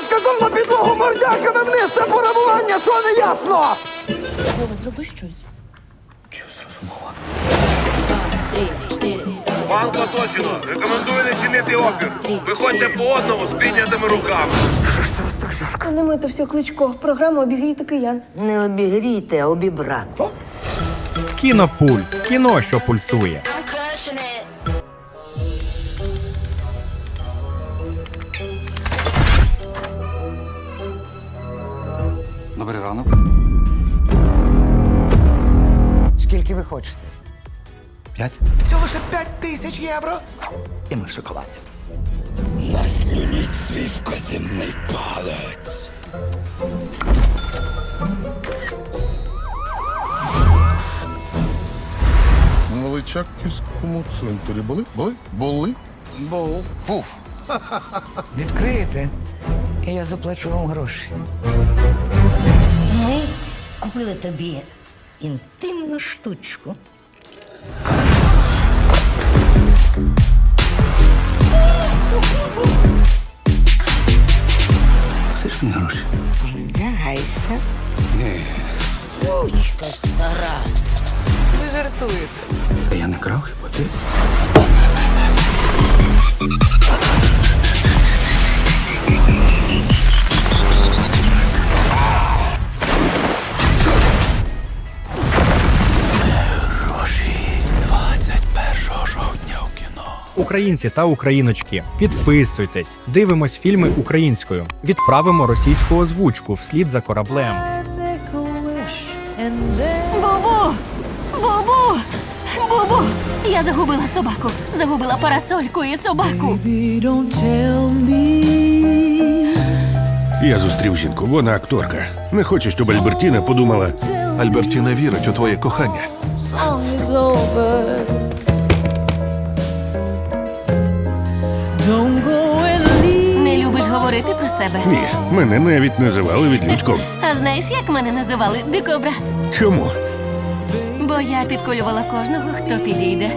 розказом на підлогу мордяками вниз це порабування, що не ясно? Вова, зроби щось. Що зрозуміло? Три, чотири, Банк оточено. Рекомендую не чинити опір. Виходьте по одному з піднятими руками. Що ж це вас так жарко? Не ми то все кличко. Програма обігріти киян. Не обігріти, а обібрати. Кінопульс. Кіно, що пульсує. Добрий ранок. Скільки ви хочете? П'ять. Всього лише 5 тисяч євро. І ми шоколад. Наслініть свій вказівний палець. На Личаківському центрі були? Були? Були? Був. Був. Відкриєте, і я заплачу вам гроші. Ми купили тобі інтимну штучку. Хочеш мені гроші? Вдягайся. Та я не крав, хіба ти? Українці та україночки, підписуйтесь, дивимось фільми українською, відправимо російську озвучку вслід за кораблем. Бубу! Бубу! Бубу! Я загубила собаку. Загубила парасольку і собаку. Я зустрів жінку, вона акторка. Не хочу, щоб Альбертіна подумала. Альбертіна вірить у твоє кохання. Говорити про себе. Ні, мене навіть називали відлюдьком. А знаєш, як мене називали дикобраз? Чому? Бо я підколювала кожного, хто підійде.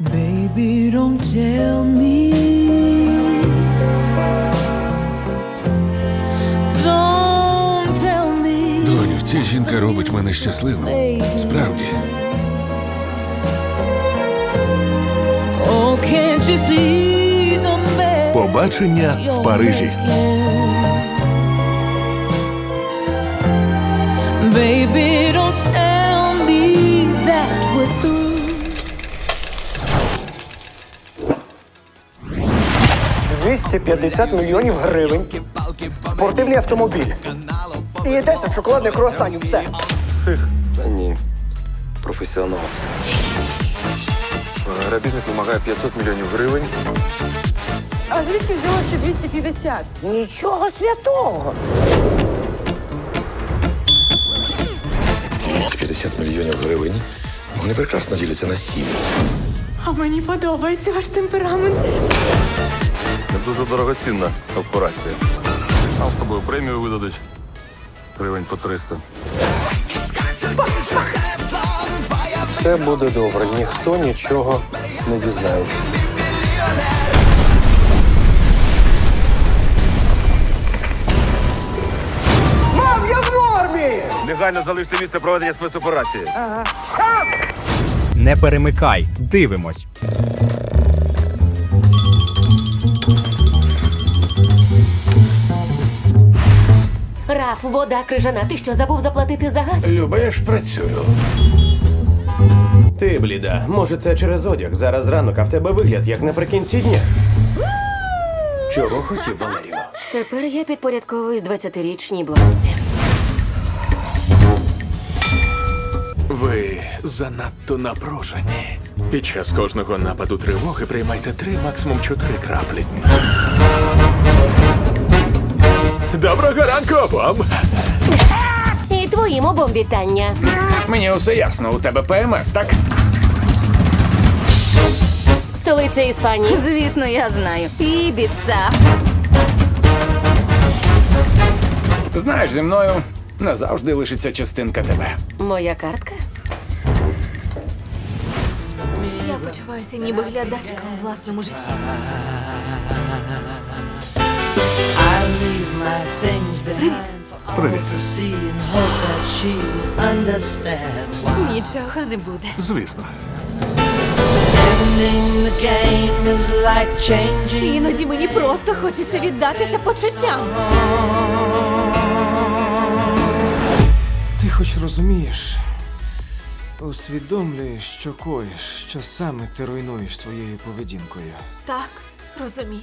Baby, don't tell me. Don't tell me. Доню, ця жінка робить мене щасливим. Справді. Побачення в Парижі. Baby, don't tell me that we're through. – 250 мільйонів гривень. Спортивний автомобіль. І 10 шоколадних круасанів. Все. Сих. Та ні. Професіонал. Грабіжник вимагає 500 мільйонів гривень. А звідки взялося ще 250? Нічого святого. 250 мільйонів гривень. Вони прекрасно діляться на сім. А мені подобається ваш темперамент. Не дуже дорогоцінна операція. Нам з тобою премію видадуть. Гривень по 300. Все буде добре. Ніхто нічого не дізнається. Мам, я в нормі! Негайно залиште місце проведення спецоперації. Не перемикай, дивимось. Раф, вода крижана. Ти що забув заплатити за газ? Люба, я ж працюю. Ти, бліда, може це через одяг. Зараз ранок, а в тебе вигляд, як наприкінці дня. Чого хотів, Валерію? Тепер я підпорядковуюсь 20-річній блонці. Ви занадто напружені. Під час кожного нападу тривоги приймайте три, максимум чотири краплі. Доброго ранку, обом! І твоїм обом вітання. Мені усе ясно, у тебе ПМС, так? Столиця Іспанії. Звісно, я знаю. Ібіца. Знаєш, зі мною назавжди лишиться частинка тебе. Моя картка. почуваюся ніби глядачка у власному житті. Привіт. Нічого не буде. Звісно. Іноді мені просто хочеться віддатися почуттям. Ти хоч розумієш, усвідомлюєш, що коїш, що саме ти руйнуєш своєю поведінкою. Так, розумію.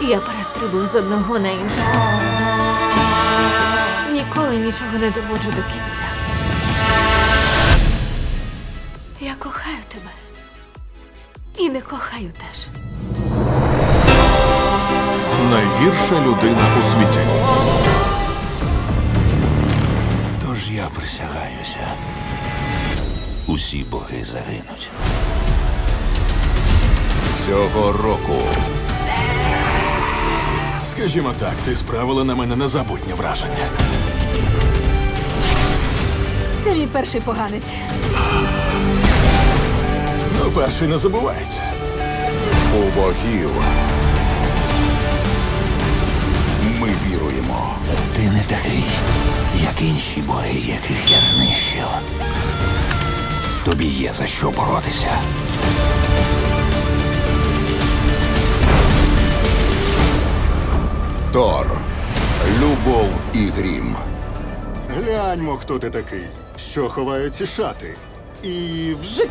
Я перестрибую з одного на інше. Ніколи нічого не доводжу до кінця. Кохаю тебе. І не кохаю теж. Найгірша людина у світі. Тож я присягаюся. Усі боги загинуть. Цього року Скажімо так, ти справила на мене незабутнє враження. Це мій перший поганець. Ну, перший не забувається. у богів. Ми віруємо. Ти не такий, як інші боги, яких я знищив. Тобі є за що боротися. Тор. Любов і грім. Гляньмо, хто ти такий, що ховає ці шати. І вже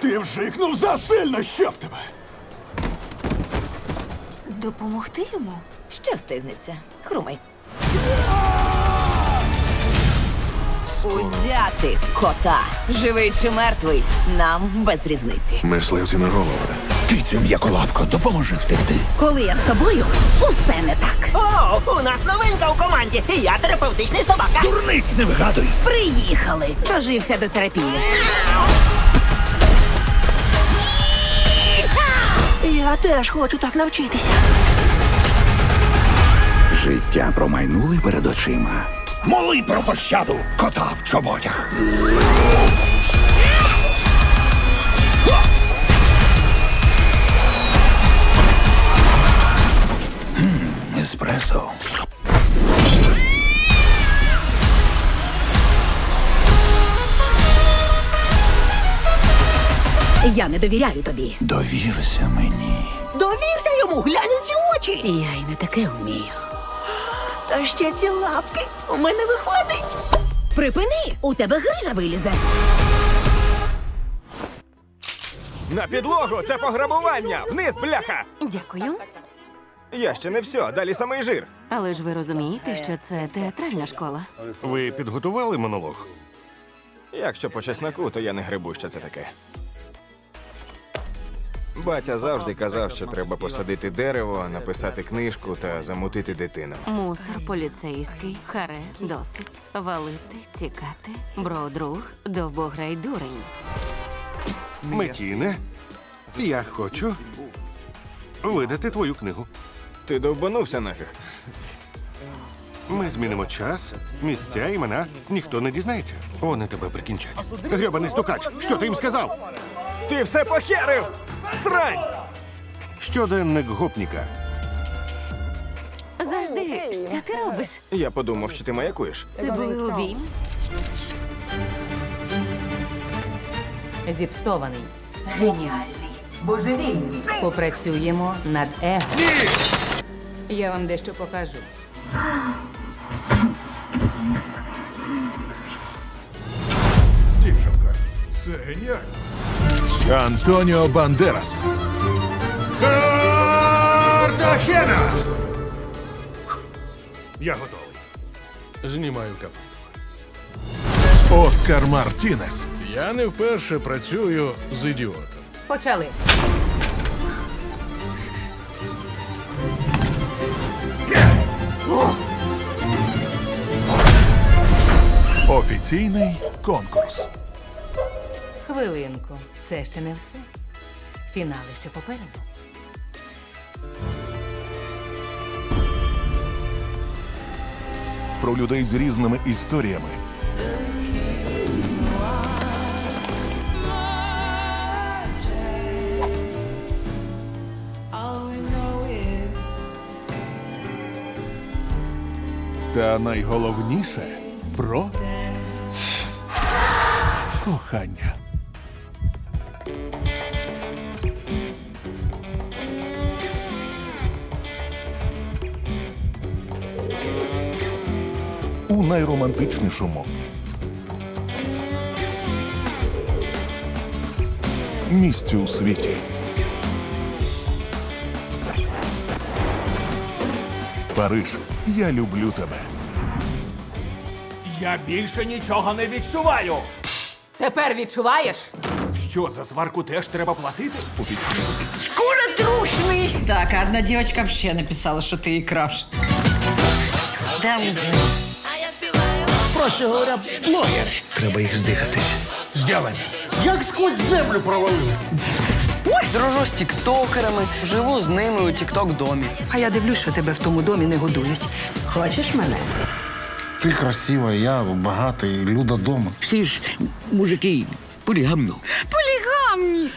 Ти вжикнув засильно, щоб тебе. Допомогти йому? Що встигнеться? Хрумай. Узяти кота. Живий чи мертвий, нам без різниці. Мисливці на голову. Кицю м'яколапко, допоможи втекти. Коли я з тобою, усе не так. О, у нас новинка у команді. Я терапевтичний собака. Дурниць не вигадуй. Приїхали. Дожився до терапії. Я теж хочу так навчитися. Життя промайнули перед очима. Моли про пощаду кота в чоботях. Еспресо. Я не довіряю тобі. Довірся мені. Довірся йому, глянь у ці очі. Я й не таке вмію. Та ще ці лапки. У мене виходить. Припини, у тебе грижа вилізе. На підлогу це пограбування! Вниз, бляха! Дякую. Я ще не все, далі самий жир. Але ж ви розумієте, що це театральна школа. ви підготували монолог? Якщо по чесноку, то я не грибу, що це таке. Батя завжди казав, що треба посадити дерево, написати книжку та замутити дитину. Мусор поліцейський, харе, досить. Валити, тікати, бро, друг, довбограй дурень. Метіне, я хочу видати твою книгу. Ти довбанувся нафіг. Ми змінимо час, місця, імена. Ніхто не дізнається. Вони тебе прикінчать. Гребаний стукач, що ти їм сказав? Ти все похерив! Срань! Щоденник гопніка. Завжди, що ти робиш? Я подумав, що ти маякуєш. Це були обійми? Зіпсований. Геніальний. Божевільний. Попрацюємо над его. Я вам дещо покажу. Дівчинка, це геніально. Антоніо Бандерас. Картахена! Я готовий. Знімаю капот. Оскар Мартінес. Я не вперше працюю з ідіотом. Почали. Офіційний конкурс. Хвилинку. Це ще не все. Фінали ще попереду. про людей з різними історіями. Та найголовніше про кохання. У найромантичнішому місці у світі. Париж, я люблю тебе. Я більше нічого не відчуваю. Тепер відчуваєш? Що за сварку теж треба платити? Так, а одна девочка вообще написала, что ты ей краш. Проще говоря, блогери. Треба їх здихатись. Зділені. Як сквозь землю провалився. Дружу з тіктокерами, живу з ними у тікток-домі. А я дивлюсь, що тебе в тому домі не годують. Хочеш мене? Ти красива, я багатий, люда дома. Всі ж мужики полігамно. Полігамні!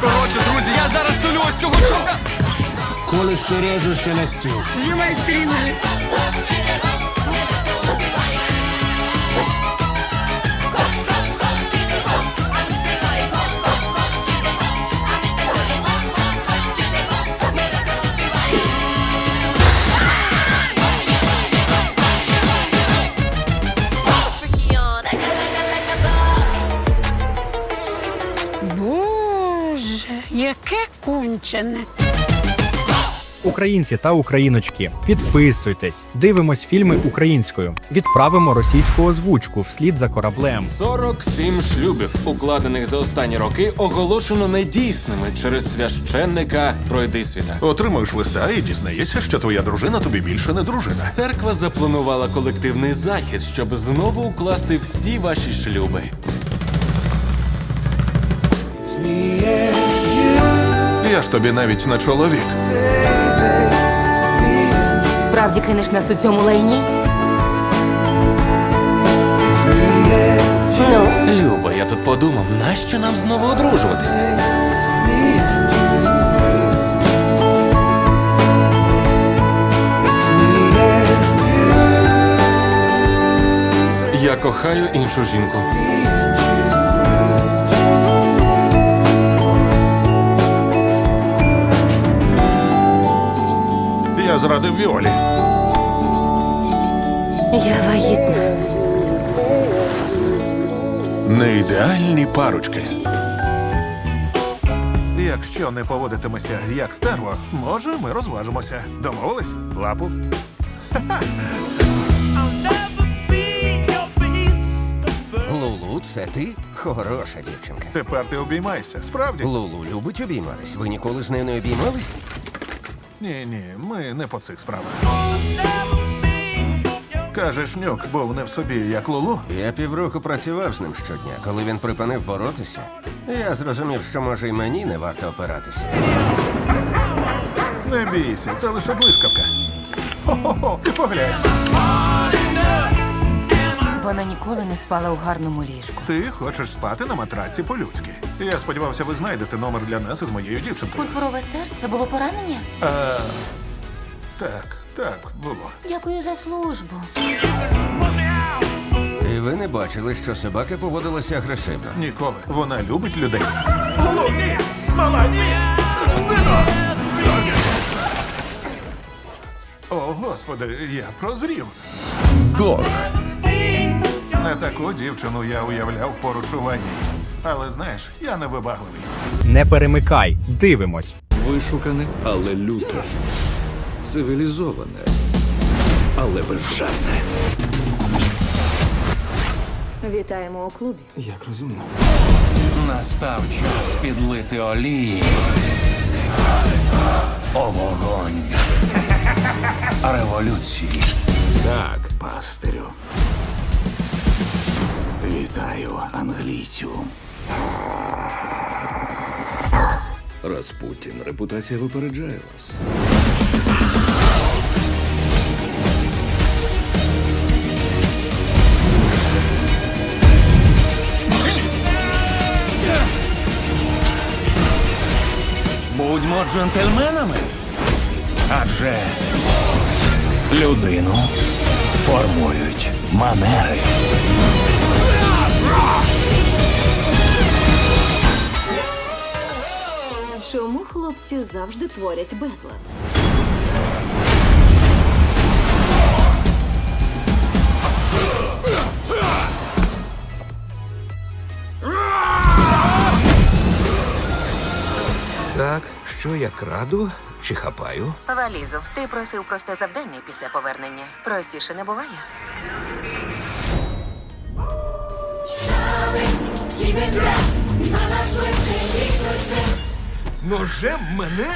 Коротше, друзі, я зараз цього чока. Коли ще режу, ще на стіл. Знімай стрінги! Боже, яке кончене. Українці та україночки, підписуйтесь, дивимось фільми українською, відправимо російську озвучку вслід за кораблем. 47 шлюбів, укладених за останні роки, оголошено недійсними через священника пройдисвіта. Отримуєш листа і дізнаєшся, що твоя дружина тобі більше не дружина. Церква запланувала колективний захід, щоб знову укласти всі ваші шлюби. Я ж тобі навіть не чоловік. Справді кинеш нас у цьому лайні? Ну, Люба, я тут подумав, нащо нам знову одружуватися? Я кохаю іншу жінку. Зрадив Віолі. я вагітна. Не ідеальні парочки. Якщо не поводитимося як стерво, може, ми розважимося. Домовились? Лапу. Лулу, це ти? Хороша дівчинка. Тепер ти обіймайся. Справді? Лулу любить обійматись. Ви ніколи з нею не обіймались? Ні, ні, ми не по цих справах. Кажеш, нюк був не в собі, як Лулу. Я півроку працював з ним щодня. Коли він припинив боротися, я зрозумів, що може й мені не варто опиратися. Не бійся, це лише блискавка. Хо-хо-хо, поглянь. Вона ніколи не спала у гарному ліжку. Ти хочеш спати на матраці по-людськи. Я сподівався, ви знайдете номер для нас із моєю дівчинкою. Пурпурове серце було поранення? А, так, так, було. Дякую за службу. І ви не бачили, що собака поводилася агресивно. Ніколи. Вона любить людей. О, господи, я прозрів. Дог. Не таку дівчину я уявляв поруч у ванні. Але знаєш, я не вибагливий. Не перемикай, дивимось. Вишукане, але люте. Цивілізоване, але безжальне. Вітаємо у клубі. Як розумно. Настав час підлити олії. О, вогонь. Революції. Так, пастирю. Вітаю, англійцю. Распутін, репутація випереджає вас. Будьмо джентльменами. Адже людину формують манери. Чому хлопці завжди творять безлад? Так, що я краду чи хапаю? Валізу, ти просив просте завдання після повернення. Простіше не буває. Ножем мене?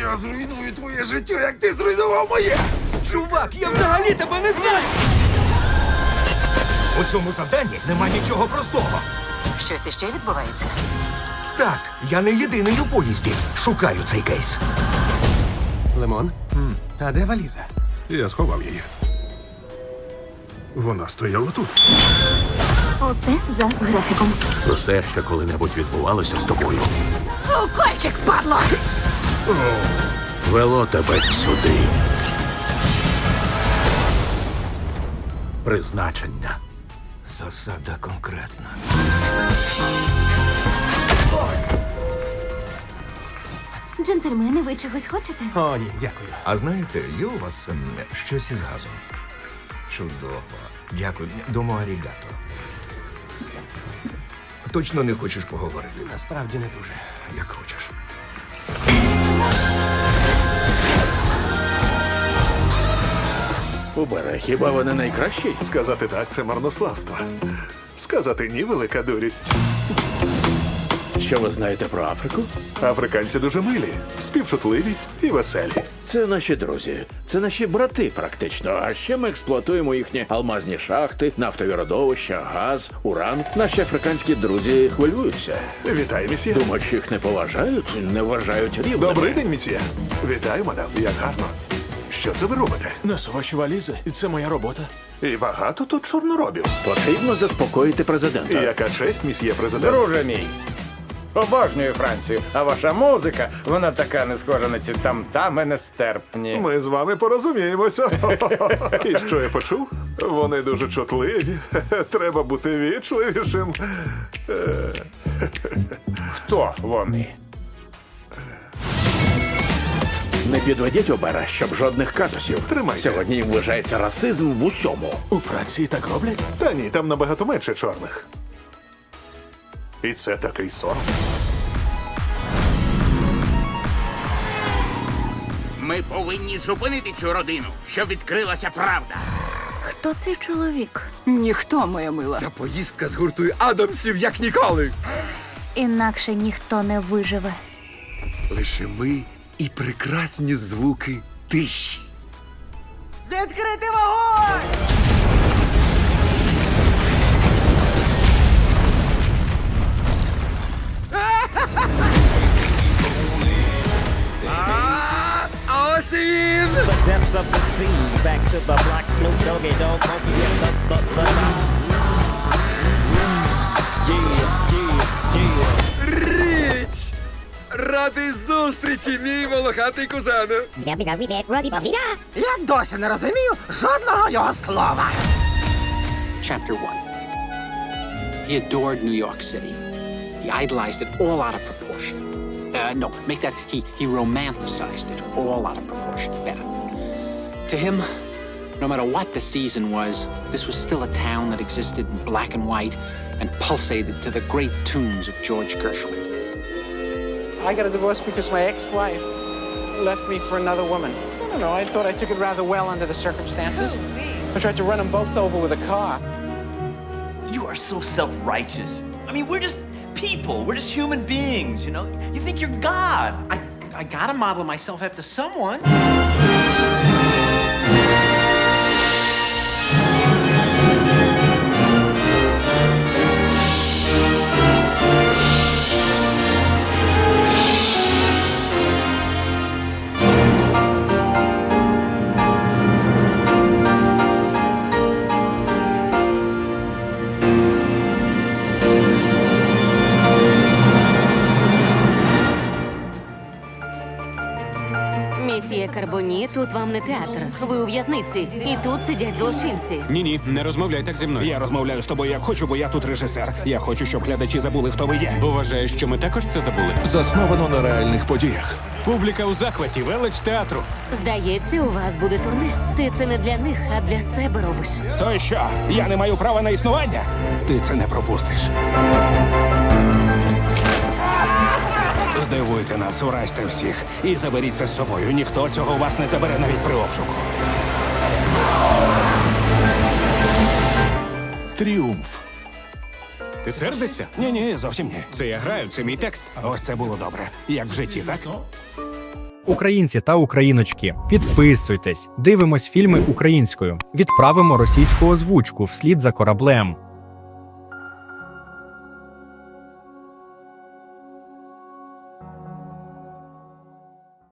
Я зруйную твоє життя, як ти зруйнував моє! Чувак, я взагалі тебе не знаю! У цьому завданні нема нічого простого. Щось іще відбувається. Так, я не єдиний у поїзді. Шукаю цей кейс. Лимон, А де валіза? Я сховав її. Вона стояла тут. Усе за графіком. Усе, що коли-небудь відбувалося з тобою, Укольчик, падло! вело тебе сюди. Призначення. Засада конкретна. Джентльмени, ви чогось хочете? О, ні, дякую. А знаєте, є у вас ем, щось із газом? Чудово. Дякую. Домо арігато. Точно не хочеш поговорити? Насправді не дуже. Як хочеш. Убере, хіба вони найкращі? Сказати так це марнославство. Сказати ні велика дурість. Що ви знаєте про Африку? Африканці дуже милі, співчутливі і веселі. Це наші друзі, це наші брати, практично. А ще ми експлуатуємо їхні алмазні шахти, нафтові родовища, газ, уран. Наші африканські друзі хвилюються. Вітаю, місьє. Думають, що їх не поважають, не вважають рівними. Добрий день, місьє. Вітаю, мадам. Як гарно. Що це ви робите? Несу ваші валізи, і це моя робота. І багато тут чорноробів. Потрібно заспокоїти президента. Яка честь, місьє президент. Друже мій. Обожнюю Францію, а ваша музика, вона така не схожа на ці там-тами нестерпні. Ми з вами порозуміємося. І що я почув? Вони дуже чутливі. Треба бути вічливішим. Хто вони? Не підведіть обера, щоб жодних казусів. Тримайте. Сьогодні їм вважається расизм в усьому. У Франції так роблять? Та ні, там набагато менше чорних. І це такий сором. Ми повинні зупинити цю родину, щоб відкрилася правда. Хто цей чоловік? Ніхто, моя мила. Ця поїздка згуртує Адамсів як ніколи. Інакше ніхто не виживе. Лише ми і прекрасні звуки тиші. Відкрити вогонь! зустрічі, мій волохатий кузене! Я досі не розумію жодного його слова. Chapter 1 He adored New York City. He idolized it all out of proportion. Uh, no, make that he, he romanticized it all out of proportion. Better. To him, no matter what the season was, this was still a town that existed in black and white and pulsated to the great tunes of George Gershwin. I got a divorce because my ex-wife left me for another woman. I don't know, I thought I took it rather well under the circumstances. I tried to run them both over with a car. You are so self-righteous. I mean, we're just people. We're just human beings, you know? You think you're God. I, I gotta model myself after someone. Не театр. Ви у в'язниці. І тут сидять злочинці. Ні, ні, не розмовляй так зі мною. Я розмовляю з тобою як хочу, бо я тут режисер. Я хочу, щоб глядачі забули, хто ви є. Бо вважаєш, що ми також це забули. Засновано на реальних подіях. Публіка у захваті, велич театру. Здається, у вас буде турне. Ти це не для них, а для себе робиш. То що? Я не маю права на існування? Ти це не пропустиш. Здивуйте нас, уразьте всіх і заберіть це з собою. Ніхто цього у вас не забере навіть при обшуку. Тріумф. Ти сердишся? Ні, ні, зовсім ні. Це я граю, це мій текст. Ось це було добре. Як в житті, так? Українці та україночки, підписуйтесь, дивимось фільми українською, відправимо російську озвучку вслід за кораблем.